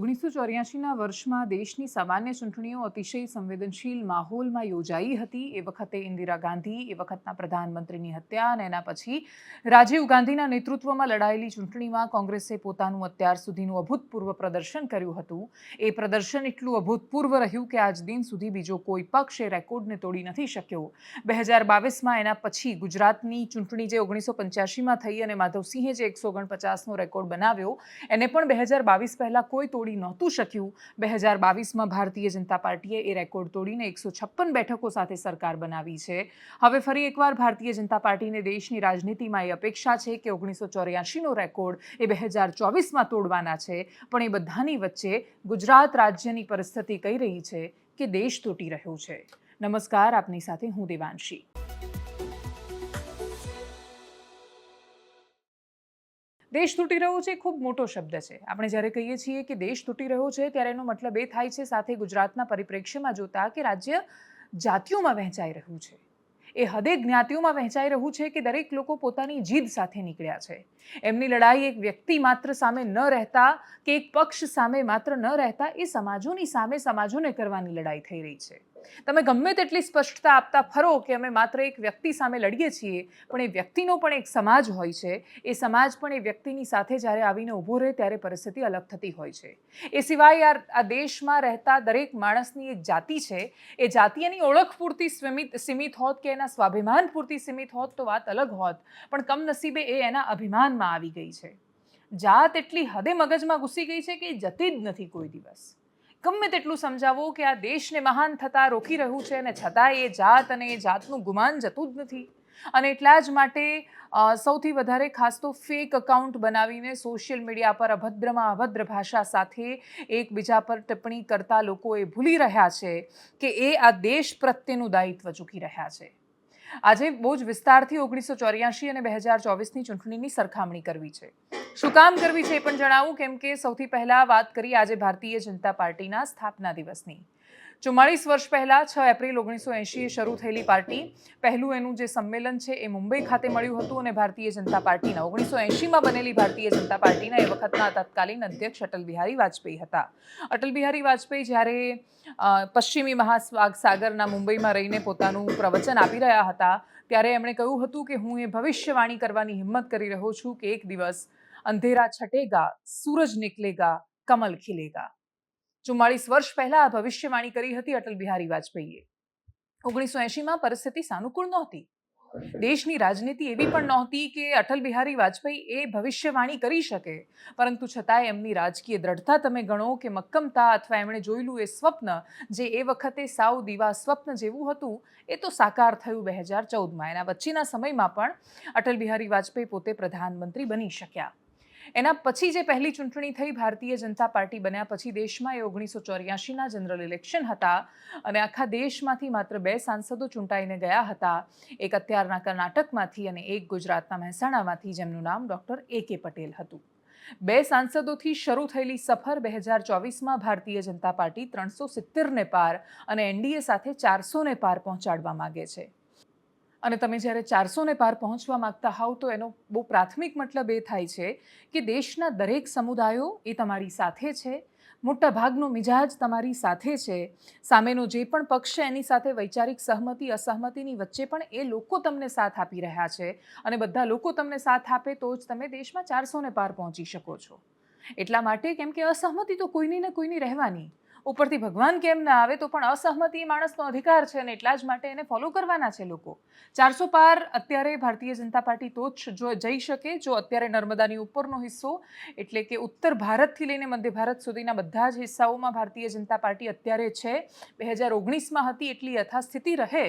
ઓગણીસો ચોર્યાસીના વર્ષમાં દેશની સામાન્ય ચૂંટણીઓ અતિશય સંવેદનશીલ માહોલમાં યોજાઈ હતી. એ વખતે ઇન્દિરા ગાંધી, એ વખતના પ્રધાનમંત્રીની હત્યા અને એના પછી રાજીવ ગાંધીના નેતૃત્વમાં લડાયેલી ચૂંટણીમાં કોંગ્રેસે પોતાનું અત્યાર સુધીનું અભૂતપૂર્વ પ્રદર્શન કર્યું હતું. એ પ્રદર્શન એટલું અભૂતપૂર્વ રહ્યું કે આજ દિન સુધી બીજો કોઈ પક્ષ એ રેકોર્ડને તોડી નથી શક્યો. બે હજાર બાવીસમાં એના પછી ગુજરાતની ચૂંટણી જે ઓગણીસો પંચ્યાસીમાં થઈ અને માધવસિંહે જે એકસો ઓગણપચાસનો રેકોર્ડ બનાવ્યો, એને પણ બે હજાર બાવીસ પહેલાં કોઈ તોડી નહોતું શક્યું. બે હજાર બાવીસમાં ભારતીય જનતા પાર્ટીએ એ રેકોર્ડ તોડીને એકસો છપ્પન બેઠકો સાથે સરકાર બનાવી છે. હવે ફરી એકવાર ભારતીય જનતા પાર્ટીને દેશની રાજનીતિમાં એ અપેક્ષા છે કે ઓગણીસો ચોર્યાસીનો રેકોર્ડ એ બે હજાર ચોવીસમાં તોડવાના છે. પણ એ બધાની વચ્ચે ગુજરાત રાજ્યની પરિસ્થિતિ કહી રહી છે કે દેશ તૂટી રહ્યો છે? નમસ્કાર, આપની સાથે હું દેવાંશી. દેશ તૂટી રહ્યો છે, ખૂબ મોટો શબ્દ છે. આપણે જ્યારે કહીએ છીએ કે દેશ તૂટી રહ્યો છે, ત્યારે એનો મતલબ એ થાય છે, સાથે ગુજરાતના પરિપ્રેક્ષ્યમાં જોતા કે રાજ્ય જાતિઓમાં વહેંચાઈ રહ્યું છે. એ હદે જ્ઞાતિઓમાં વહેંચાઈ રહ્યું છે કે દરેક લોકો પોતાની જીદ સાથે નીકળ્યા છે. એમની લડાઈ એક વ્યક્તિ માત્ર સામે ન રહેતા કે એક પક્ષ સામે માત્ર ન રહેતા એ સમાજોની સામે સમાજોને કરવાની લડાઈ થઈ રહી છે. તમે ગમે તેટલી સ્પષ્ટતા આપતા ફરો કે અમે માત્ર એક વ્યક્તિ સામે લડીએ છીએ, પણ એ વ્યક્તિનો પણ એક સમાજ હોય છે. એ સમાજ પણ એ વ્યક્તિની સાથે જ્યારે આવીને ઊભો રહે ત્યારે પરિસ્થિતિ અલગ થતી હોય છે. એ સિવાય આ આ દેશમાં રહેતા દરેક માણસની એક જાતિ છે. એ જાતિ એની ઓળખ પૂરતી સીમિત સીમિત હોત કે એના સ્વાભિમાન પૂરતી સીમિત હોત તો વાત અલગ હોત, પણ કમનસીબે એ એના અભિમાનમાં આવી ગઈ છે. જાત એટલી હદે મગજમાં ઘૂસી ગઈ છે કે એ જતી જ નથી કોઈ દિવસ. ગમે તેટલું સમજાવો કે આ દેશને મહાન થતા રોકી રહ્યું છે અને છતાં એ જાત અને એ જાતનું ગુમાન જતું જ નથી. અને એટલા જ માટે સૌથી વધારે ખાસ તો ફેક અકાઉન્ટ બનાવીને સોશિયલ મીડિયા પર અભદ્રમાં અભદ્ર ભાષા સાથે એકબીજા પર ટિપ્પણી કરતા લોકો એ ભૂલી રહ્યા છે કે એ આ દેશ પ્રત્યેનું દાયિત્વ ચૂકી રહ્યા છે. આજે બહુ જ વિસ્તારથી ઓગણીસો ચોર્યાસી અને બે હજાર ચોવીસની ચૂંટણીની સરખામણી કરવી છે. શું કામ કરવી છે એ પણ જણાવું, કેમ કે સૌથી પહેલાં વાત કરી આજે ભારતીય જનતા પાર્ટીના સ્થાપના દિવસની. ચુમ્માળીસ વર્ષ પહેલાં છ એપ્રિલ ઓગણીસો એંશીએ શરૂ થયેલી પાર્ટી, પહેલું એનું જે સંમેલન છે એ મુંબઈ ખાતે મળ્યું હતું અને ભારતીય જનતા પાર્ટીના, ઓગણીસો એંશીમાં બનેલી ભારતીય જનતા પાર્ટીના એ વખતના તત્કાલીન અધ્યક્ષ અટલ બિહારી વાજપેયી હતા. અટલ બિહારી વાજપેયી જ્યારે પશ્ચિમી મહાસાગ સાગરના મુંબઈમાં રહીને પોતાનું પ્રવચન આપી રહ્યા હતા, ત્યારે એમણે કહ્યું હતું કે હું એ ભવિષ્યવાણી કરવાની હિંમત કરી રહ્યો છું કે એક દિવસ અંધેરા છટેગા, સૂરજ નીકળેગા, કમલ ખીલેગા. ચુમ્માળીસ વર્ષ પહેલા આ ભવિષ્યવાણી કરી હતી અટલ બિહારી વાજપેયીએ. ઓગણીસો એંશીમાં પરિસ્થિતિ સાનુકૂળ નહોતી. દેશની રાજનીતિ એવી પણ નહોતી કે અટલ બિહારી વાજપેયી એ ભવિષ્યવાણી કરી શકે. પરંતુ છતાંય એમની રાજકીય દ્રઢતા તમે ગણો કે મક્કમતા અથવા એમણે જોયેલું એ સ્વપ્ન, જે એ વખતે સાવ દીવા સ્વપ્ન જેવું હતું, એ તો સાકાર થયું બે હજાર ચૌદમાં. એના વચ્ચેના સમયમાં પણ અટલ બિહારી વાજપેયી પોતે પ્રધાનમંત્રી બની શક્યા. એના પછી જે પહેલી ચૂંટણી થઈ, ભારતીય જનતા પાર્ટી બન્યા પછી દેશમાં એ ઓગણીસો ચોર્યાસીના જનરલ ઇલેક્શન હતા અને આખા દેશમાંથી માત્ર બે સાંસદો ચૂંટાઈને ગયા હતા. એક અત્યારના કર્ણાટકમાંથી અને એક ગુજરાતના મહેસાણામાંથી જેમનું નામ ડૉક્ટર એ કે પટેલ હતું. બે સાંસદોથી શરૂ થયેલી સફર બે હજાર ચોવીસમાં ભારતીય જનતા પાર્ટી ત્રણસો સિત્તેરને પાર અને એનડીએ સાથે ચારસોને પાર પહોંચાડવા માગે છે. અને તમે જ્યારે ચારસોને પાર પહોંચવા માગતા હોવ, તો એનો બહુ પ્રાથમિક મતલબ એ થાય છે કે દેશના દરેક સમુદાયો એ તમારી સાથે છે. મોટા ભાગનો મિજાજ તમારી સાથે છે. સામેનો જે પણ પક્ષ છે, એની સાથે વૈચારિક સહમતિ, અસહમતિની વચ્ચે પણ એ લોકો તમને સાથ આપી રહ્યા છે. અને બધા લોકો તમને સાથ આપે તો જ તમે દેશમાં ચારસોને પાર પહોંચી શકો છો. એટલા માટે કેમ કે અસહમતિ તો કોઈની ને કોઈની રહેવાની. ઉપરથી ભગવાન કેમ ના આવે તો પણ અસહમતિ માણસનો અધિકાર છે અને એટલા જ માટે એને ફોલો કરવાના છે લોકો. ચારસો પાર અત્યારે ભારતીય જનતા પાર્ટી તો જ જો જઈ શકે, જો અત્યારે નર્મદાની ઉપરનો હિસ્સો, એટલે કે ઉત્તર ભારતથી લઈને મધ્ય ભારત સુધીના બધા જ હિસ્સાઓમાં ભારતીય જનતા પાર્ટી અત્યારે છે. બે હજાર ઓગણીસમાં હતી એટલી યથાસ્થિતિ રહે.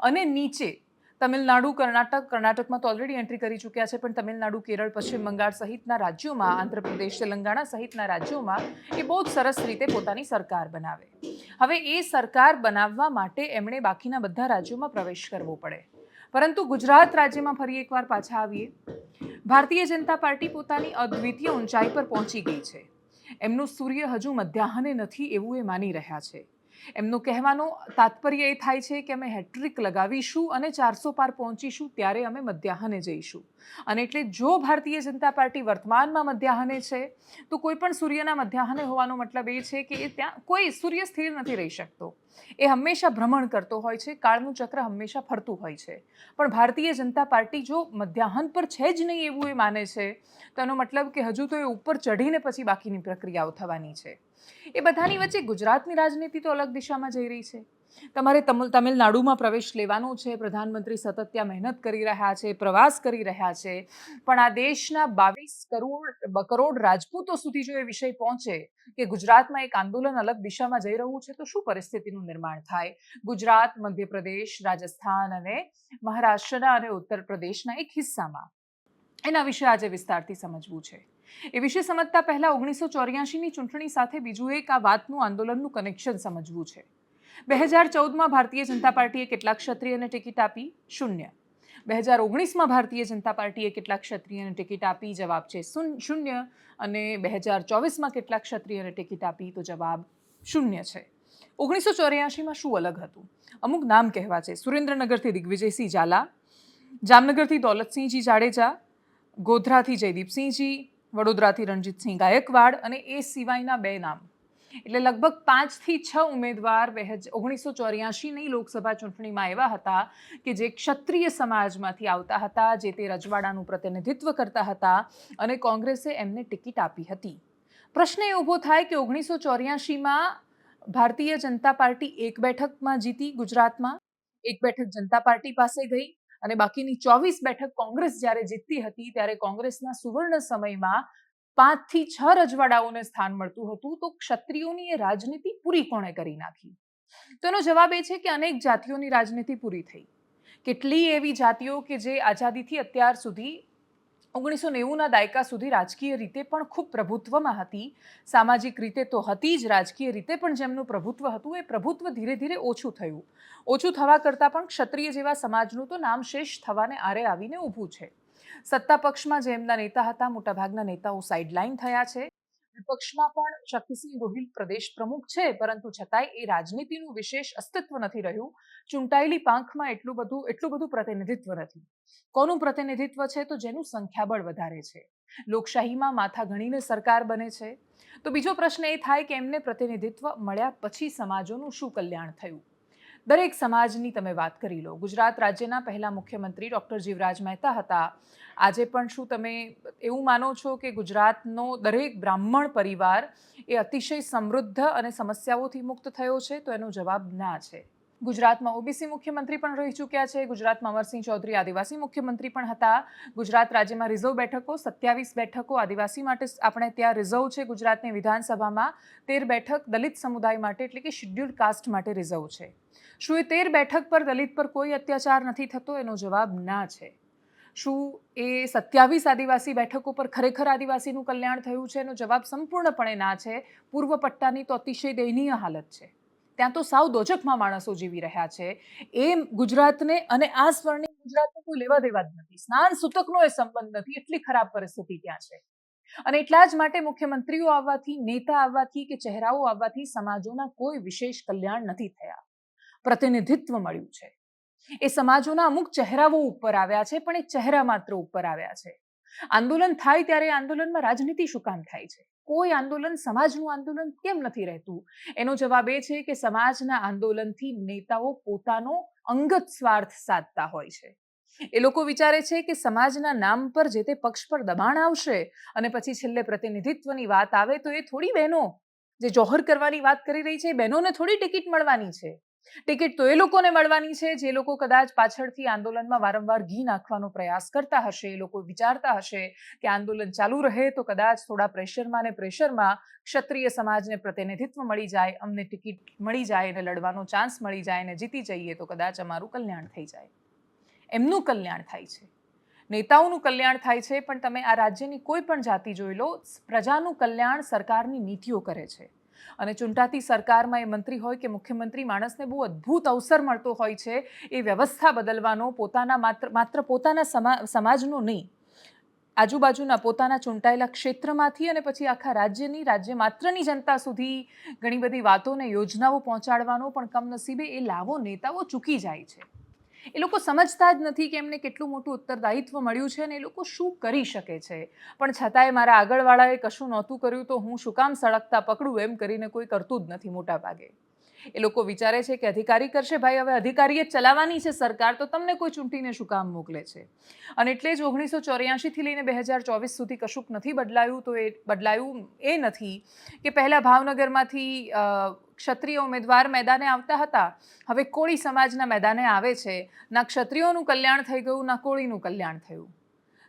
અને નીચે તમિલનાડુ, કર્ણાટક, કર્ણાટકમાં તો ઓલરેડી એન્ટ્રી કરી ચૂક્યા છે, પણ તમિલનાડુ, કેરળ, પશ્ચિમ બંગાળ સહિતના રાજ્યોમાં, આંધ્રપ્રદેશ, તેલંગાણા સહિતના રાજ્યોમાં એ બહુ જ સરસ રીતે પોતાની સરકાર બનાવે. હવે એ સરકાર બનાવવા માટે એમણે બાકીના બધા રાજ્યોમાં પ્રવેશ કરવો પડે. પરંતુ ગુજરાત રાજ્યમાં ફરી એકવાર પાછા આવીએ. ભારતીય જનતા પાર્ટી પોતાની અદ્વિતીય ઊંચાઈ પર પહોંચી ગઈ છે. એમનું સૂર્ય હજુ મધ્યાહને નથી એવું એ માની રહ્યા છે. એમનું કહેવાનું તાત્પર્ય એ થાય છે કે અમે હેટ્રિક લગાવીશું અને ચારસો પાર પહોંચીશું ત્યારે અમે મધ્યાહને જઈશું. અને એટલે જો ભારતીય જનતા પાર્ટી વર્તમાનમાં મધ્યાહને છે, તો કોઈ પણ સૂર્યના મધ્યાહને હોવાનો મતલબ એ છે કે એ ત્યાં કોઈ સૂર્ય સ્થિર નથી રહી શકતો. એ હંમેશા ભ્રમણ કરતો હોય છે, કાળનું ચક્ર હંમેશા ફરતું હોય છે. પણ ભારતીય જનતા પાર્ટી જો મધ્યાહન પર છે જ નહીં એવું એ માને છે, તો એનો મતલબ કે હજુ તો એ ઉપર ચઢીને પછી બાકીની પ્રક્રિયાઓ થવાની છે. એ બધાની વચ્ચે ગુજરાતની રાજનીતિ તો અલગ દિશામાં જઈ રહી છે. તમારે તમિલ તમિલનાડુમાં પ્રવેશ લેવાનો છે, પ્રધાનમંત્રી સતત ત્યાં મહેનત કરી રહ્યા છે, પ્રવાસ કરી રહ્યા છે, પણ આ દેશના બાવીસ કરોડ કરોડ રાજપૂતો સુધી જો એ વિષય પહોંચે કે ગુજરાતમાં એક આંદોલન અલગ દિશામાં જઈ રહ્યું છે, તો શું પરિસ્થિતિનું નિર્માણ થાય? ગુજરાત, મધ્યપ્રદેશ, રાજસ્થાન અને મહારાષ્ટ્રના અને ઉત્તર પ્રદેશના એક હિસ્સામાં. એના વિશે આજે વિસ્તારથી સમજવું છે. એ વિશે સમજતા પહેલા ઓગણીસો ચોર્યાસીની ચૂંટણી સાથે બીજું એક આ વાતનું આંદોલનનું કનેક્શન સમજવું છે. બે હજાર ચૌદમાં ભારતીય જનતા પાર્ટીએ કેટલાક ક્ષત્રિયને ટિકિટ આપી? શૂન્ય. બે હજાર ઓગણીસમાં ભારતીય જનતા પાર્ટીએ કેટલાક ક્ષત્રિયને ટિકિટ આપી? જવાબ છે શૂન્ય. અને બે હજાર ચોવીસમાં કેટલાક ક્ષત્રિયને ટિકિટ આપી? તો જવાબ શૂન્ય છે. ઓગણીસો ચોર્યાસીમાં શું અલગ હતું? અમુક નામ કહેવા છે. સુરેન્દ્રનગરથી દિગ્વિજયસિંહ ઝાલા, જામનગરથી દોલતસિંહજી જાડેજા, ગોધરાથી જયદીપસિંહજી, વડોદરાથી રણજીતસિંહ ગાયકવાડ અને એ સિવાયના બે નામ. એટલે લગભગ પાંચથી છ ઉમેદવાર બે હજાર ઓગણીસો ચોર્યાસીની લોકસભા ચૂંટણીમાં એવા હતા કે જે ક્ષત્રિય સમાજમાંથી આવતા હતા, જે તે રજવાડાનું પ્રતિનિધિત્વ કરતા હતા અને કોંગ્રેસે એમને ટિકિટ આપી હતી. પ્રશ્ન એ ઊભો થાય કે ઓગણીસો ચોર્યાસીમાં ભારતીય જનતા પાર્ટી એક બેઠકમાં જીતી ગુજરાતમાં, એક બેઠક જનતા પાર્ટી પાસે ગઈ અને બાકીની ચોવીસ બેઠક કોંગ્રેસ જ્યારે જીતતી હતી ત્યારે કોંગ્રેસના સુવર્ણ સમયમાં પાંચથી છ રજવાડાઓને સ્થાન મળતું હતું, તો ક્ષત્રિયોની એ રાજનીતિ પૂરી કોણે કરી નાખી? તેનો જવાબ એ છે કે અનેક જાતિઓની રાજનીતિ પૂરી થઈ. કેટલી એવી જાતિઓ કે જે આઝાદીથી અત્યાર સુધી, ઓગણીસો નેવુંના દાયકા સુધી રાજકીય રીતે પણ ખૂબ પ્રભુત્વમાં હતી, સામાજિક રીતે તો હતી જ, રાજકીય રીતે પણ જેમનું પ્રભુત્વ હતું, એ પ્રભુત્વ ધીરે ધીરે ઓછું થયું. ઓછું થવા કરતાં પણ ક્ષત્રિય જેવા સમાજનું તો નામ શેષ થવાને આરે આવીને ઊભું છે. સત્તા પક્ષમાં જે નેતા હતા, મોટાભાગના નેતાઓ સાઇડલાઇન થયા છે. વિપક્ષમાં પણ શક્તિસિંહ ગોહિલ પ્રદેશ પ્રમુખ છે, પરંતુ છતાંય એ રાજનીતિનું વિશેષ અસ્તિત્વ નથી રહ્યું. ચૂંટાયેલી પાંખમાં એટલું બધું એટલું બધું પ્રતિનિધિત્વ નથી. કોનું પ્રતિનિધિત્વ છે તો જેનું સંખ્યાબળ વધારે છે. લોકશાહીમાં માથા ગણીને સરકાર બને છે. તો બીજો પ્રશ્ન એ થાય કે એમને પ્રતિનિધિત્વ મળ્યા પછી સમાજોનું શું કલ્યાણ થયું? દરેક સમાજની તમે વાત કરી લો. ગુજરાત રાજ્યના પહેલા મુખ્યમંત્રી ડૉક્ટર જીવરાજ મહેતા હતા. આજે પણ શું તમે એવું માનો છો કે ગુજરાતનો દરેક બ્રાહ્મણ પરિવાર એ અતિશય સમૃદ્ધ અને સમસ્યાઓથી મુક્ત થયો છે? તો એનો જવાબ ના છે. ગુજરાતમાં ઓબીસી મુખ્યમંત્રી પણ રહી ચૂક્યા છે. ગુજરાતમાં અમરસિંહ ચૌધરી આદિવાસી મુખ્યમંત્રી પણ હતા. ગુજરાત રાજ્યમાં રિઝર્વ બેઠકો, સત્યાવીસ બેઠકો આદિવાસી માટે આપણે ત્યાં રિઝર્વ છે ગુજરાતની વિધાનસભામાં. તેર બેઠક દલિત સમુદાય માટે એટલે કે શિડ્યુલ કાસ્ટ માટે રિઝર્વ છે. શું એ તેર બેઠક પર દલિત પર કોઈ અત્યાચાર નથી થતો? એનો જવાબ ના છે. શું એ સત્યાવીસ આદિવાસી બેઠકો પર ખરેખર આદિવાસીનું કલ્યાણ થયું છે? એનો જવાબ સંપૂર્ણપણે ના છે. પૂર્વ પટ્ટાની તો અતિશય દયનીય હાલત છે. ત્યાં તો સાવ દોજકમાં માણસો જીવી રહ્યા છે. એ ગુજરાતને અને આ સ્વર્ણિમ ગુજરાતને કોઈ લેવા દેવા જ નથી. સ્નાન સૂતકનો એ સંબંધ નથી. એટલી ખરાબ પરિસ્થિતિ ત્યાં છે. અને એટલા જ માટે મુખ્યમંત્રીઓ આવવાથી, નેતા આવવાથી કે ચહેરાઓ આવવાથી સમાજોના કોઈ વિશેષ કલ્યાણ નથી થયા. પ્રતિનિધિત્વ મળ્યું છે. એ સમાજોના અમુક ચહેરાઓ ઉપર આવ્યા છે, પણ એ ચહેરા માત્ર ઉપર આવ્યા છે. આંદોલન થાય ત્યારે આંદોલનમાં રાજનીતિ શું કામ થાય છે? કોઈ આંદોલન સમાજનું આંદોલન કેમ નથી રહેતું? એનો જવાબ એ છે કે સમાજના આંદોલનથી નેતાઓ પોતાનો અંગત સ્વાર્થ સાધતા હોય છે. એ લોકો વિચારે છે કે સમાજના નામ પર જે તે પક્ષ પર દબાણ આવશે અને પછી છેલ્લે પ્રતિનિધિત્વની વાત આવે તો એ થોડી બહેનો, જે જોહર કરવાની વાત કરી રહી છે બહેનોને થોડી ટિકિટ મળવાની છે. ટિકિટ તો એ લોકોને મળવાની છે, જે લોકો કદાચ પાછળથી આંદોલનમાં વારંવાર ઘી નાખવાનો પ્રયાસ કરતા હશે, એ લોકો વિચારતા હશે કે આંદોલન ચાલુ રહે તો કદાચ થોડા પ્રેશરમાં ને પ્રેશરમાં ક્ષત્રિય સમાજને પ્રતિનિધિત્વ મળી જાય, અમને ટિકિટ મળી જાય અને લડવાનો ચાન્સ મળી જાય અને જીતી જઈએ તો કદાચ અમારું કલ્યાણ થઈ જાય. એમનું કલ્યાણ થાય છે. નેતાઓનું કલ્યાણ થાય છે, પણ તમે આ રાજ્યની કોઈ પણ જાતિ જોઈ લો, પ્રજાનું કલ્યાણ સરકારની નીતિઓ કરે છે. અને ચૂંટાતી સરકારમાં એ મંત્રી હોય કે મુખ્યમંત્રી, માણસને બહુ અદ્ભુત અવસર મળતો હોય છે એ વ્યવસ્થા બદલવાનો પોતાના માત્ર માત્ર પોતાના સમા, સમાજનો નહીં, આજુબાજુના પોતાના ચૂંટાયેલા ક્ષેત્રમાંથી અને પછી આખા રાજ્યની, રાજ્ય માત્રની જનતા સુધી ઘણી બધી વાતોને, યોજનાઓ પહોંચાડવાનો પણ કમનસીબે એ લાવો નેતાઓ ચૂકી જાય છે. એ લોકો સમજતા જ નથી કે એમને કેટલું મોટું ઉત્તરદાયિત્વ મળ્યું છે અને એ લોકો શું કરી શકે છે. પણ છતાંય મારા આગળવાળાએ કશું નહોતું કર્યું તો હું શું કામ સળગતા પકડું એમ કરીને કોઈ કરતું જ નથી મોટા ભાગે એ લોકો વિચારે છે કે અધિકારી કરશે, ભાઈ, હવે અધિકારીએ ચલાવવાની છે સરકાર, તો તમને કોઈ ચૂંટીને શું કામ મોકલે છે? અને એટલે જ ઓગણીસો ચોર્યાસીથી લઈને બે હજાર ચોવીસ સુધી કશુંક નથી બદલાયું, તો એ બદલાયું એ નથી કે પહેલાં ભાવનગરમાંથી ક્ષત્રિય ઉમેદવાર મેદાને આવતા હતા, હવે કોળી સમાજના મેદાને આવે છે. ના ક્ષત્રિયોનું કલ્યાણ થઈ ગયું, ના કોળીનું કલ્યાણ થયું.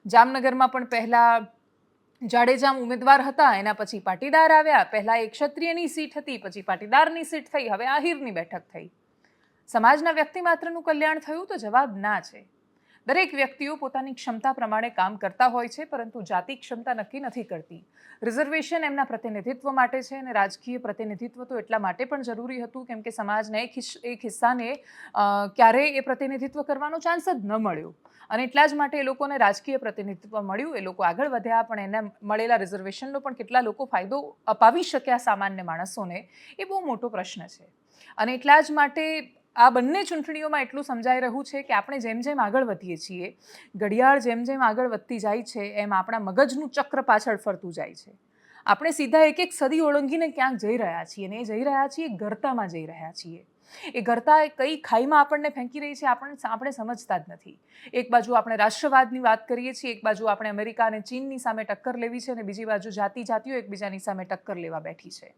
જામનગરમાં પણ પહેલાં જાડેજા ઉમેદવાર હતા, એના પછી પાટીદાર આવ્યા. પહેલાં એ ક્ષત્રિયની સીટ હતી, પછી પાટીદારની સીટ થઈ, હવે આહિરની બેઠક થઈ. સમાજના વ્યક્તિ માત્રનું કલ્યાણ થયું તો જવાબ ના છે. દરેક વ્યક્તિઓ પોતાની ક્ષમતા પ્રમાણે કામ કરતા હોય છે, પરંતુ જાતિ ક્ષમતા નક્કી નથી કરતી. રિઝર્વેશન એમના પ્રતિનિધિત્વ માટે છે અને રાજકીય પ્રતિનિધિત્વ તો એટલા માટે પણ જરૂરી હતું, કેમ કે સમાજના એક એક હિસ્સાને ક્યારેય એ પ્રતિનિધિત્વ કરવાનો ચાન્સ જ ન મળ્યો. અને એટલા જ માટે એ લોકોને રાજકીય પ્રતિનિધિત્વ મળ્યું, એ લોકો આગળ વધ્યા, પણ એને મળેલા રિઝર્વેશનનો પણ કેટલા લોકો ફાયદો અપાવી શક્યા સામાન્ય માણસોને, એ બહુ મોટો પ્રશ્ન છે. અને એટલા જ માટે આ બંને ચૂંટણીઓમાં એટલું સમજાઈ રહ્યું છે કે આપણે જેમ જેમ આગળ વધીએ છીએ, ઘડિયાળ જેમ જેમ આગળ વધતી જાય છે, એમ આપણા મગજનું ચક્ર પાછળ ફરતું જાય છે. આપણે સીધા એક એક સદી ઓળંગીને ક્યાંક જઈ રહ્યા છીએ અને એ જઈ રહ્યા છીએ ગરતામાં જઈ રહ્યા છીએ. એ ગરતા કઈ ખાઈમાં આપણને ફેંકી રહી છે આપણને આપણે સમજતા જ નથી. એક બાજુ આપણે રાષ્ટ્રવાદની વાત કરીએ છીએ, એક બાજુ આપણે અમેરિકા અને ચીનની સામે ટક્કર લેવી છે અને બીજી બાજુ જાતિ જાતિઓ એકબીજાની સામે ટક્કર લેવા બેઠી છે.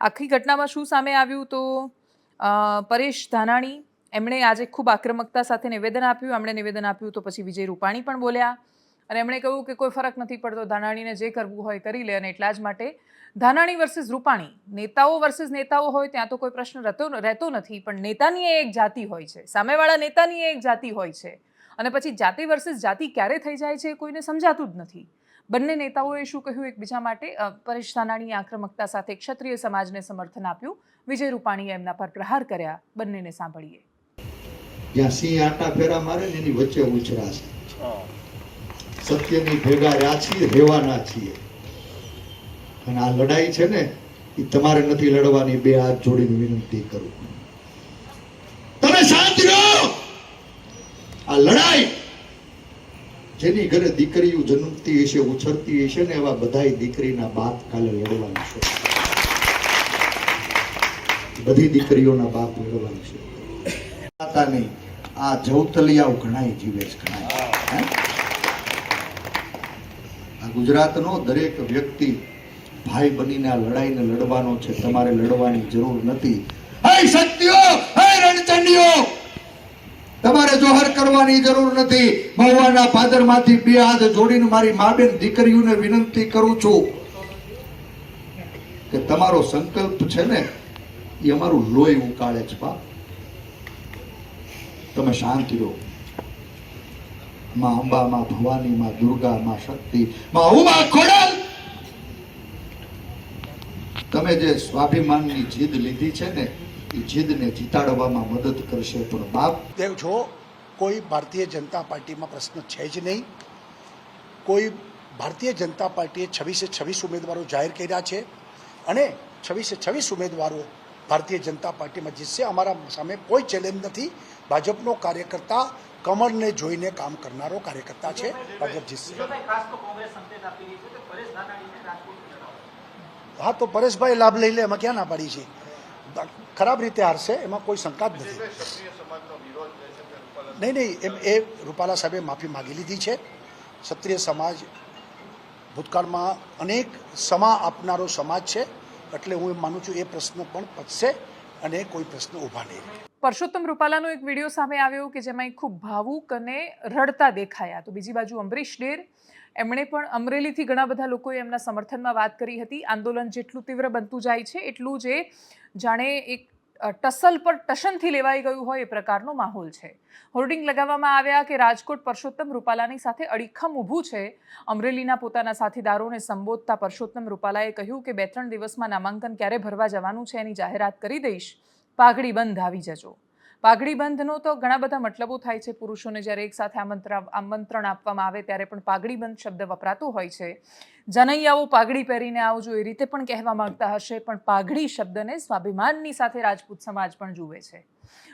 આખી ઘટનામાં શું સામે આવ્યું તો પરેશ ધાનાણી, એમણે આજે ખૂબ આક્રમકતા સાથે નિવેદન આપ્યું. એમણે નિવેદન આપ્યું તો પછી વિજય રૂપાણી પણ બોલ્યા. અને એમણે કહ્યું કે કોઈ ફરક નથી પડતો, ધાનાણીને જે કરવું હોય કરી લે અને એટલા જ માટે ધાનાણી વર્સિસ રૂપાણી, નેતાઓ વર્સિસ નેતાઓ હોય ત્યાં તો કોઈ પ્રશ્ન રહેતો રહેતો નથી, પણ નેતાની એક જાતિ હોય છે, સામેવાળા નેતાની એક જાતિ હોય છે. અને પછી જાતિ વર્સિસ જાતિ ક્યારે થઈ જાય છે કોઈને સમજાતું જ નથી. બંને નેતાઓએ શું કહ્યું એકબીજા માટે? પરેશ ધાનાણીએ આક્રમકતા સાથે ક્ષત્રિય સમાજને સમર્થન આપ્યું. વિજય રૂપાણીએ એમના પર પ્રહાર કર્યા બંનેને સાંભળીએ. જ્યાં સિંહ આટા ફેરા મારે ને એની વચ્ચે ઉછરા છે. સત્યની ભેગા રહ્યા છીએ રહેવાના છીએ. અને આ લડાઈ છે ને એ તમારે નથી લડવાની બે હાથ જોડીને વિનંતી કરું. તમે શાંત રહો! આ લડાઈ જેની ઘરે દીકરીઓ જન્મતી હશે ઉછરતી હશે ને એવા બધાય દીકરીના બાપ કાલે લડવાના છે બધી દીકરીઓના બાપ લડવાના છે માતા આ જવતલિયાઓ ઘણાય જીવે છે આ ગુજરાતનો દરેક વ્યક્તિ ભાઈ બનીને આ લડાઈને લડવાનો છે, તમારે લડવાની જરૂર નથી. હે શક્તિઓ, હે રણચંડીઓ, તમારે જોહર કરવાની જરૂર નથી. મહુવાના પાદરમાંથી બે હાથ જોડીને મારી મા બેન દીકરીઓને વિનંતી કરું છું કે તમારો સંકલ્પ છે ને એ અમારું લોહી ઉકાળે છે બાપ. તમે શાંતિ રહો. માં અંબા, માં ભવાની, માં દુર્ગા, માં શક્તિ, માં ઉમા ખોડલ. તમે જે સ્વાભિમાનની જીદ લીધી છે ને, એ જીદને જીતાડવામાં મદદ કરશે પણ બાપ. દેવ છો, કોઈ ભારતીય જનતા પાર્ટીમાં પ્રશ્ન છે જ નહીં. કોઈ ભારતીય જનતા પાર્ટીએ છવ્વીસે છવ્વીસ ઉમેદવારો જાહેર કર્યા છે અને છવ્વીસે છવ્વીસ ઉમેદવારો ભારતીય જનતા પાર્ટીમાં જીતશે. અમારા સામે કોઈ ચેલેન્જ નથી. ભાજપનો કાર્યકર્તા કમરને જોઈને કામ કરનારો કાર્યકર્તા છે. ભાજપ જીતશે. હા તો પરેશભાઈ લાભ લઈ લે એમાં ક્યાં ના પાડી છે? ખરાબ રીતે હારશે એમાં કોઈ શંકા જ નથી. નહીં નહીં એમ એ રૂપાલા સાહેબે માફી માગી લીધી છે. ક્ષત્રિય સમાજ ભૂતકાળમાં અનેક સમા આપનારો સમાજ છે. એટલે હું એમ માનું છું એ પ્રશ્ન પણ પતશે અને કોઈ પ્રશ્ન ઊભા નહીં રહે. પરસોત્તમ રૂપાલાનો એક વીડિયો સામે આવ્યો કે જેમાં એ ખૂબ ભાવુક અને રડતા દેખાયા. તો બીજી બાજુ અંબરીશ ડેર, એમણે પણ અમરેલીથી ઘણા બધા લોકોએ એમના સમર્થનમાં વાત કરી હતી. આંદોલન જેટલું તીવ્ર બનતું જાય છે, એટલું જે જાણે એક ટસલ પર ટશનથી લેવાઈ ગયું હોય એ પ્રકારનો માહોલ છે. હોર્ડિંગ લગાવવામાં આવ્યા કે રાજકોટ પરસોત્તમ રૂપાલાની સાથે અડીખમ ઊભું છે. અમરેલીના પોતાના સાથીદારોને સંબોધતા પરસોત્તમ રૂપાલાએ કહ્યું કે બે ત્રણ દિવસમાં નામાંકન ક્યારે ભરવા જવાનું છે એની જાહેરાત કરી દઈશ. પાઘડી બંધ, આવી જજો. પાઘડી બંધનો તો ઘણા બધા મતલબો થાય છે. પુરુષોને જ્યારે એક સાથે આમંત્રણ આમંત્રણ આપવામાં આવે ત્યારે પણ પાઘડી બંધ શબ્દ વપરાતો હોય છે. જનૈયાઓ પાઘડી પહેરીને આવજો એ રીતે પણ કહેવા માંગતા હશે, પણ પાઘડી શબ્દને સ્વાભિમાનની સાથે રાજપૂત સમાજ પણ જુએ છે.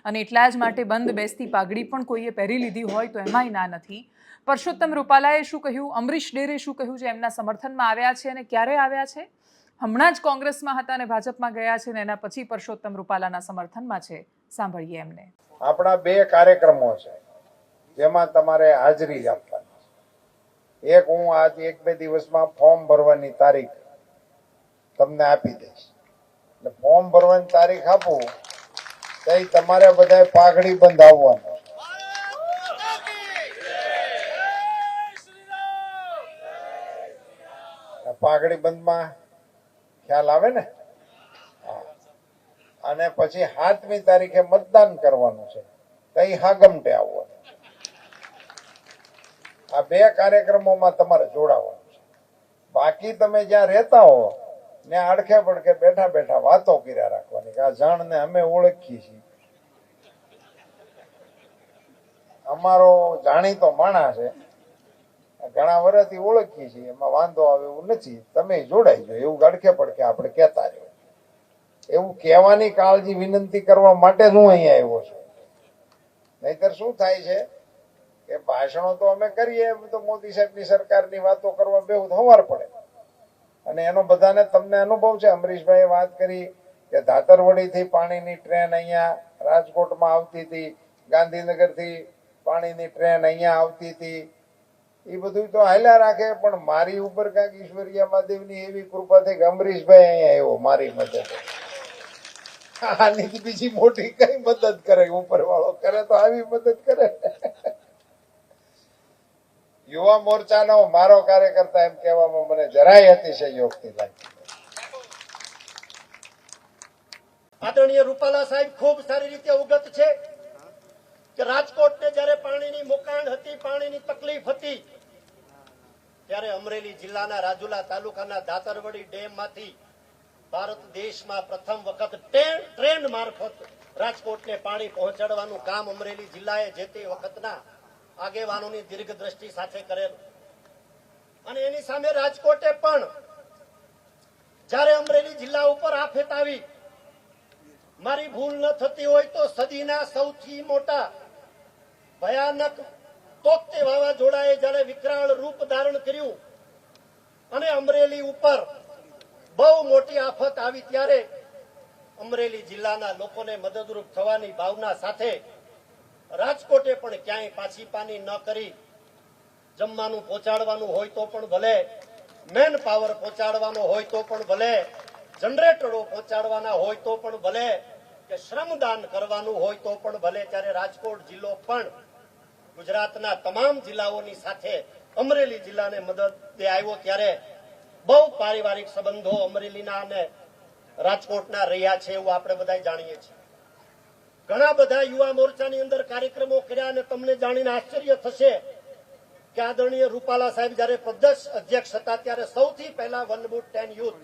અને એટલા જ માટે બંધ બેસતી પાઘડી પણ કોઈએ પહેરી લીધી હોય તો એમાંય ના નથી. પરસોત્તમ રૂપાલાએ શું કહ્યું? અમરીશ ડેરે શું કહ્યું? છે એમના સમર્થનમાં આવ્યા છે અને ક્યારે આવ્યા છે? હમણાં જ કોંગ્રેસમાં હતા અને ભાજપમાં ગયા છે ને એના પછી પરસોત્તમ રૂપાલાના સમર્થનમાં છે. સાંભળીએ એમને. આપણા બે કાર્યક્રમો છે જેમાં તમારે હાજરી આપવાની એક હું આજ એક બે દિવસમાં ફોર્મ ભરવાની તારીખ તમને આપી દઈશ. એટલે ફોર્મ ભરવાની તારીખ આપું તો તમારે બધાએ પાઘડી બંધ આવવાનું પાઘડી બંધમાં ખ્યાલ આવે ને? અને પછી સાતમી તારીખે મતદાન કરવાનું છે. તઈ હાગમટે આવવાનું આ બે કાર્યક્રમોમાં તમારે જોડાવાનું છે. બાકી તમે જ્યાં રહેતા હો ને આડખે પડખે બેઠા બેઠા વાતો કર્યા રાખવાની કે આ જાણને અમે ઓળખીએ છીએ. અમારો જાણીતો માણસ છે. ઘણા વર્ષથી ઓળખીએ છીએ, એમાં વાંધો આવે એવું નથી. તમે જોડાઈ જાઓ, એવું ગડખે પડખે આપણે કહેતા રહ્યો એવું કહેવાની કાળજી, વિનંતી કરવા માટે જ હું અહીંયા આવ્યો છું. નહીતર શું થાય છે કે ભાષણો તો અમે કરીએ, એમ તો મોદી સાહેબની સરકારની વાતો કરવા તો હવાર પડે. અને એનો બધાને તમને અનુભવ છે. અમરીશભાઈએ વાત કરી કે ધાતરવડીથી પાણીની ટ્રેન અહીંયા રાજકોટમાં આવતી હતી, ગાંધીનગરથી પાણીની ટ્રેન અહીંયા આવતી હતી. એ બધું તો હાલ્યા રાખે, પણ મારી ઉપર કાંઈક ઈશ્વરિયા મહાદેવની એવી કૃપા થઈ કે અમરીશભાઈ અહીંયા આવ્યો મારી મદદ. આની બીજી મોટી કઈ મદદ કરે ઉપર વાળો કરે તો આવી મદદ કરે. યુવા મોરચાનો મારો કાર્યકર્તા એમ કહેવામાં મને જરાય અતિશય યોગથી લાગી આદરણીય રૂપાલા સાહેબ, ખૂબ સારી રીતે અવગત છે કે રાજકોટને જ્યારે પાણીની મોકાણ હતી, પાણીની તકલીફ હતી ત્યારે અમરેલી જિલ્લાના રાજુલા તાલુકાના દાતરવડી ડેમમાંથી ભારત દેશમાં પ્રથમ વખત ટ્રેન મારફત રાજકોટને પાણી પહોંચાડવાનું કામ અમરેલી જિલ્લાએ જે તે વખતના આગેવાનોની દીર્ઘ દ્રષ્ટિ સાથે કરેલું. અને એની સામે રાજકોટે પણ જ્યારે અમરેલી જિલ્લા ઉપર આફત આવી, મારી ભૂલ ન થતી હોય તો સદીના સૌથી મોટા ભયાનક તોકતે વાવાઝોડાએ જ્યારે વિકરાળ રૂપ ધારણ કર્યું અને અમરેલી ઉપર બહુ મોટી આફત આવી ત્યારે અમરેલી જિલ્લાના લોકોને મદદરૂપ થવાની ભાવના સાથે રાજકોટે પણ ક્યાંય પાછી પાની ન કરી. જમવાનું પહોંચાડવાનું હોય તો પણ ભલે, મેન પાવર પહોંચાડવાનો હોય તો પણ ભલે, જનરેટરો પહોંચાડવાના હોય તો પણ ભલે, કે શ્રમદાન કરવાનું હોય તો પણ ભલે. ત્યારે રાજકોટ જિલ્લો પણ ગુજરાતના તમામ જિલ્લાઓની સાથે અમરેલી જિલ્લાને મદદ આવ્યો ત્યારે બહુ પારિવારિક સંબંધો અમરેલીના અને રાજકોટના રહ્યા છે એવું આપણે બધા જાણીએ છીએ. ઘણા બધા યુવા મોરચાની અંદર કાર્યક્રમો કર્યા અને તમને જાણીને આશ્ચર્ય થશે કે આદરણીય રૂપાલા સાહેબ જયારે પ્રદેશ અધ્યક્ષ હતા ત્યારે સૌથી પહેલા વન બુટ ટેન યુથ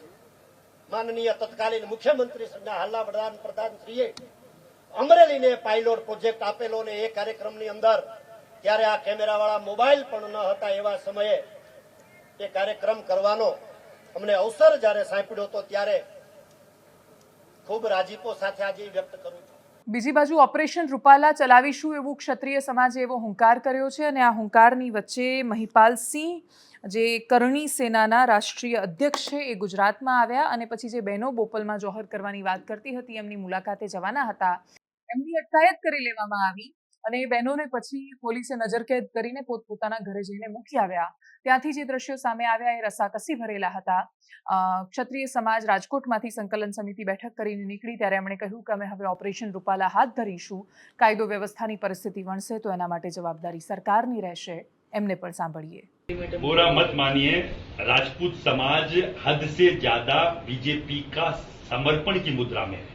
માનનીય તત્કાલીન મુખ્યમંત્રી શ્રીના હાલના વડાપ્રધાનશ્રીએ અમરેલીને પાયલોટ પ્રોજેક્ટ આપેલો ને એ કાર્યક્રમની અંદર ત્યારે આ કેમેરાવાળા મોબાઈલ પણ ન હતા એવા સમયે એ કાર્યક્રમ કરવાનો અમને અવસર જ્યારે સાંપડ્યો હતો ત્યારે ખૂબ રાજીપો સાથે આજે વ્યક્ત કરું બીજી બાજુ ઓપરેશન રૂપાલા ચલાવીશું એવું ક્ષત્રિય સમાજે એવો હુંકાર કર્યો છે અને આ હુંકારની વચ્ચે મહિપાલસિંહ જે કરણી સેનાના રાષ્ટ્રીય અધ્યક્ષ છે, એ ગુજરાતમાં આવ્યા અને પછી જે બહેનો બોપલમાં જોહર કરવાની વાત કરતી હતી, એમની મુલાકાતે જવાના હતા. એમની અટકાયત કરી લેવામાં આવી. અને એ બહેનોને પછી પોલીસે નજરકેદ કરીને પોતપોતાના ઘરે જઈને મૂકી આવ્યા. ત્યાંથી જે દ્રશ્યો સામે આવ્યા એ રસાકસી ભરેલા હતા. ક્ષત્રિય સમાજ રાજકોટમાંથી સંકલન સમિતિ બેઠક કરીને નીકળી ત્યારે એમણે કહ્યું કે અમે હવે ઓપરેશન રૂપાલા હાથ ધરીશું. કાયદો વ્યવસ્થાની પરિસ્થિતિ વણશે તો એના માટે જવાબદારી સરકારની રહેશે. એમને પણ સાંભળીએ. બોરા મત માનિએ, રાજપૂત સમાજ હદ સે જ્યાદા બીજેપી કા સમર્પણ કી મુદ્રા મેં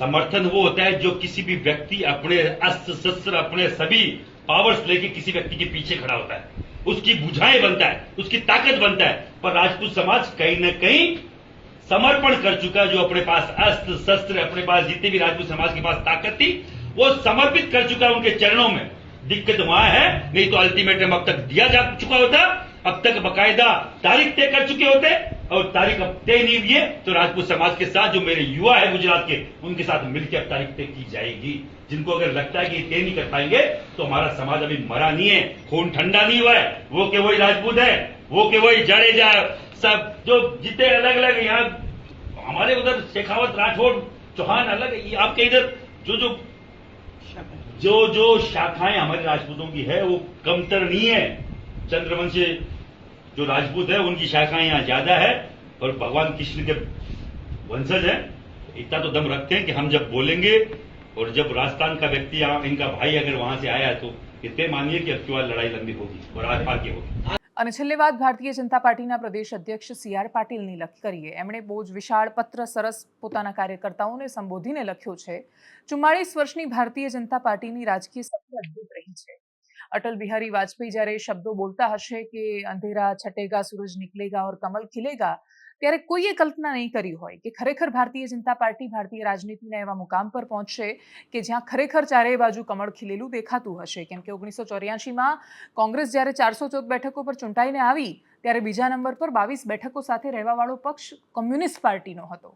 समर्थन वो होता है जो किसी भी व्यक्ति अपने अस्त्र, शस्त्र, अपने सभी पावर्स लेके किसी व्यक्ति के पीछे खड़ा होता है। उसकी बुझाएँ बनता है, उसकी ताकत बनता है। पर राजपूत समाज कहीं न कहीं समर्पण कर चुका जो अपने पास अस्त्र, शस्त्र, अपने पास जितने भी राजपूत समाज के पास ताकत थी, वो समर्पित कर चुका उनके चरणों में। दिक्कत वहाँ है, नहीं तो अल्टीमेटम अब तक दिया जा चुका होता, अब तक बकायदा तारीख तय कर चुके होते और तारीख अब तय नहीं हुई है तो राजपूत समाज के साथ जो मेरे युवा है गुजरात के उनके साथ मिलकर अब तारीख तय की जाएगी। जिनको अगर लगता है कि तय नहीं कर पाएँगे तो हमारा समाज अभी मरा नहीं है खून ठंडा नहीं हुआ है वो के वही राजपूत है वो के वही जडेजा सब जो जितने अलग अलग यहाँ हमारे उधर शेखावत राठौड़ चौहान अलग है ये आपके इधर जो जो जो जो शाखाएँ हमारे राजपूतों की है वो कमतर नहीं है। चंद्रवंशी जो राजपूत है उनकी शाखाएं यहाँ ज्यादा है और भगवान कृष्ण के वंशज है इतना तो दम रखते हैं कि हम जब बोलेंगे और जब राजस्थान का व्यक्ति यहाँ इनका भाई अगर वहां से आया तो इतने मानिए कि अब की बार लड़ाई लंबी होगी और आज पार की होगी અને છેલ્લે વાત ભારતીય જનતા પાર્ટીના પ્રદેશ અધ્યક્ષ સી આર પાટીલની લખ કરીએ એમણે બહુ જ વિશાળ પત્ર સરસ પોતાના કાર્યકર્તાઓને સંબોધીને લખ્યું છે ચુમ્માળીસ વર્ષની ભારતીય જનતા પાર્ટીની રાજકીય સફર અદ્ભુત રહી છે અટલ બિહારી વાજપેયી જ્યારે શબ્દો બોલતા હશે કે અંધેરા છટેગા, સૂરજ નીકળેગા ઓર કમલ ખીલેગા, ત્યારે કોઈએ કલ્પના નહીં કરી હોય કે ખરેખર ભારતીય જનતા પાર્ટી ભારતીય રાજનીતિના એવા મુકામ પર પહોંચશે કે જ્યાં ખરેખર ચારેય બાજુ કમળ ખીલેલું દેખાતું હશે. કેમ કે ઓગણીસો ચોર્યાસીમાં કોંગ્રેસ જ્યારે ચારસો ચૌદ બેઠકો પર ચૂંટાઈને આવી, ત્યારે બીજા નંબર પર બાવીસ બેઠકો સાથે રહેવાવાળો પક્ષ કોમ્યુનિસ્ટ પાર્ટીનો હતો.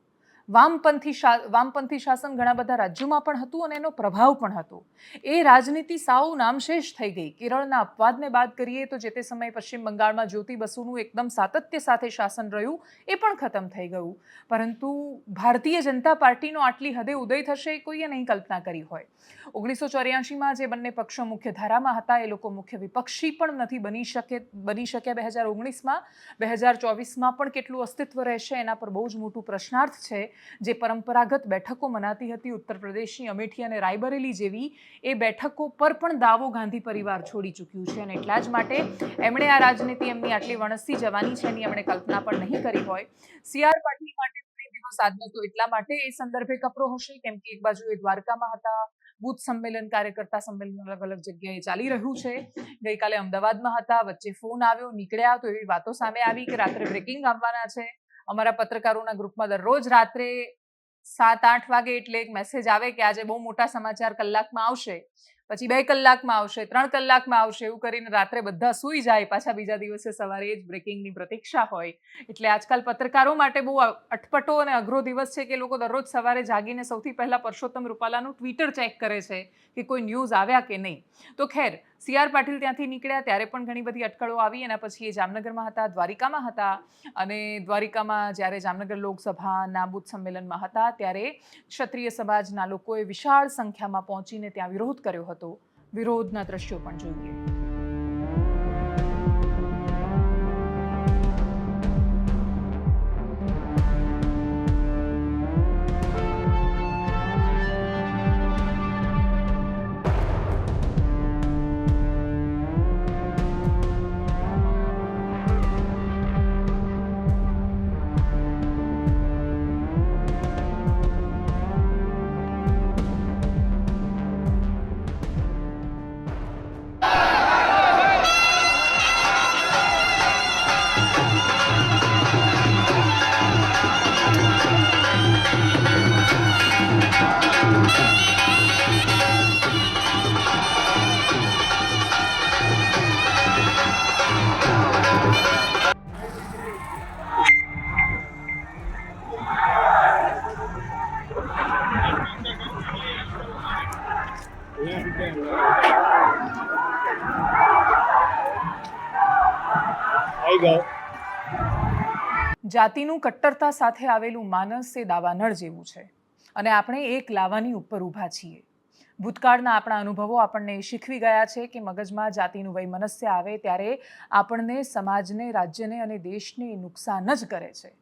વામપંથી વામપંથી શાસન ઘણા બધા રાજ્યોમાં પણ હતું અને એનો પ્રભાવ પણ હતો. એ રાજનીતિ સાવ નામશેષ થઈ ગઈ. કેરળના અપવાદને બાદ કરીએ તો જે તે સમયે પશ્ચિમ બંગાળમાં જ્યોતિ બસુનું એકદમ સાતત્ય સાથે શાસન રહ્યું, એ પણ ખતમ થઈ ગયું. પરંતુ ભારતીય જનતા પાર્ટીનો આટલી હદે ઉદય થશે કોઈએ નહીં કલ્પના કરી હોય. ઓગણીસો ચોર્યાસીમાં જે બંને પક્ષો મુખ્ય ધારામાં હતા, એ લોકો મુખ્ય વિપક્ષી પણ નથી બની શકે, બની શક્યા બે હજાર ઓગણીસમાં. બે હજાર ચોવીસમાં પણ કેટલું અસ્તિત્વ રહેશે એના પર બહુ જ મોટું પ્રશ્નાર્થ છે. જે પરંપરાગત બેઠકો મનાતી હતી ઉત્તર પ્રદેશની અમેઠી અને રાયબરેલી જેવી, એ બેઠકો પર પણ દાવો ગાંધી પરિવાર છોડી ચૂક્યું છે અને એટલા જ માટે એમણે આ રાજનીતિ એમની આટલી વણસતી જવાની છે એની એમણે કલ્પના પણ નહીં કરી હોય. સી આર પાટીલ માટે દિવસ તો એટલા માટે એ સંદર્ભે કપરો હશે, કેમ કે એક બાજુ એ દ્વારકામાં હતા, બુથ સંમેલન, કાર્યકર્તા સંમેલન અલગ અલગ જગ્યાએ ચાલી રહ્યું છે. ગઈકાલે અમદાવાદમાં હતા, વચ્ચે ફોન આવ્યો, નીકળ્યા તો એવી વાતો સામે આવી કે રાત્રે બ્રેકિંગ આવવાના છે. અમારા પત્રકારોના ગ્રુપમાં દરરોજ રાત્રે સાત આઠ વાગે એટલે એક મેસેજ આવે કે આજે બહુ મોટા સમાચાર કલાકમાં આવશે. પછી બે કલાકમાં આવશે, ત્રણ કલાકમાં આવશે એવું કરીને રાત્રે બધા સૂઈ જાય પાછા બીજા દિવસે સવારે જ બ્રેકિંગની પ્રતીક્ષા હોય. એટલે આજકાલ પત્રકારો માટે બહુ અટપટો અને અઘરો દિવસ છે કે લોકો દરરોજ સવારે જાગીને સૌથી પહેલા પરસોત્તમ રૂપાલાનું ટ્વિટર ચેક કરે છે કે કોઈ ન્યૂઝ આવ્યા કે નહીં. તો ખેર સી આર પાટીલ ત્યાંથી નીકળ્યા ત્યારે પણ ઘણી બધી અટકળો આવી, એના પછી એ જામનગરમાં હતા, દ્વારિકામાં હતા અને દ્વારિકામાં જ્યારે જામનગર લોકસભા નાબૂદ સંમેલનમાં હતા ત્યારે ક્ષત્રિય સમાજના લોકોએ વિશાળ સંખ્યામાં પહોંચીને ત્યાં વિરોધ કર્યો હતો. વિરોધના દ્રશ્યો પણ જોઈએ. જાતિનું કટ્ટરતા સાથે આવેલું માનસ એ દાવાનળ જેવું છે. અને આપણે એક લાવાની ઉપર ઊભા છીએ. ભૂતકાળના આપણા અનુભવો આપણને શીખવી ગયા છે કે મગજમાં જાતિનું વૈમનસ્ય આવે ત્યારે આપણને સમાજને, રાજ્યને અને દેશને નુકસાન જ કરે છે.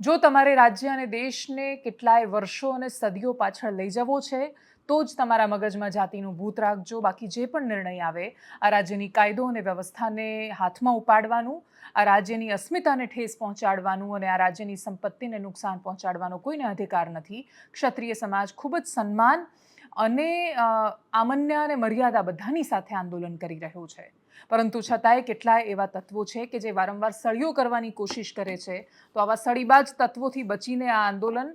જો તમારે રાજ્ય અને દેશને કેટલાય વર્ષો અને સદીઓ પાછળ લઈ જવો છે તો જ તમારા મગજમાં જાતિનું ભૂત રાખજો. બાકી જે પણ નિર્ણય આવે, આ રાજ્યની કાયદો અને વ્યવસ્થાને હાથમાં ઉપાડવાનું, આ રાજ્યની અસ્મિતાને ઠેસ પહોંચાડવાનું અને આ રાજ્યની સંપત્તિને નુકસાન પહોંચાડવાનો કોઈને અધિકાર નથી. ક્ષત્રિય સમાજ ખૂબ જ સન્માન અને આમન્ય અને મર્યાદા બધાની સાથે આંદોલન કરી રહ્યું છે. પરંતુ છતાંય કેટલાય એવા તત્વો છે કે જે વારંવાર સળીઓ કરવાની કોશિશ કરે છે, તો આવા સળીબાજ તત્વોથી બચીને આ આંદોલન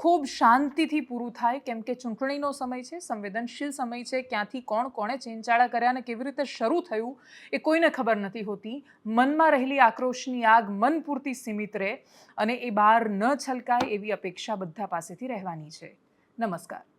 ખૂબ શાંતિથી પૂરું થાય, કેમ કે ચૂંટણીનો સમય છે, સંવેદનશીલ સમય છે, ક્યાંથી કોણ કોણે ચેનચાળા કર્યા અને કેવી રીતે શરૂ થયું એ કોઈને ખબર નથી હોતી. મનમાં રહેલી આક્રોશની આગ મન પૂરતી સીમિત રહે અને એ બહાર ન છલકાય એવી અપેક્ષા બધા પાસેથી રહેવાની છે. નમસ્કાર.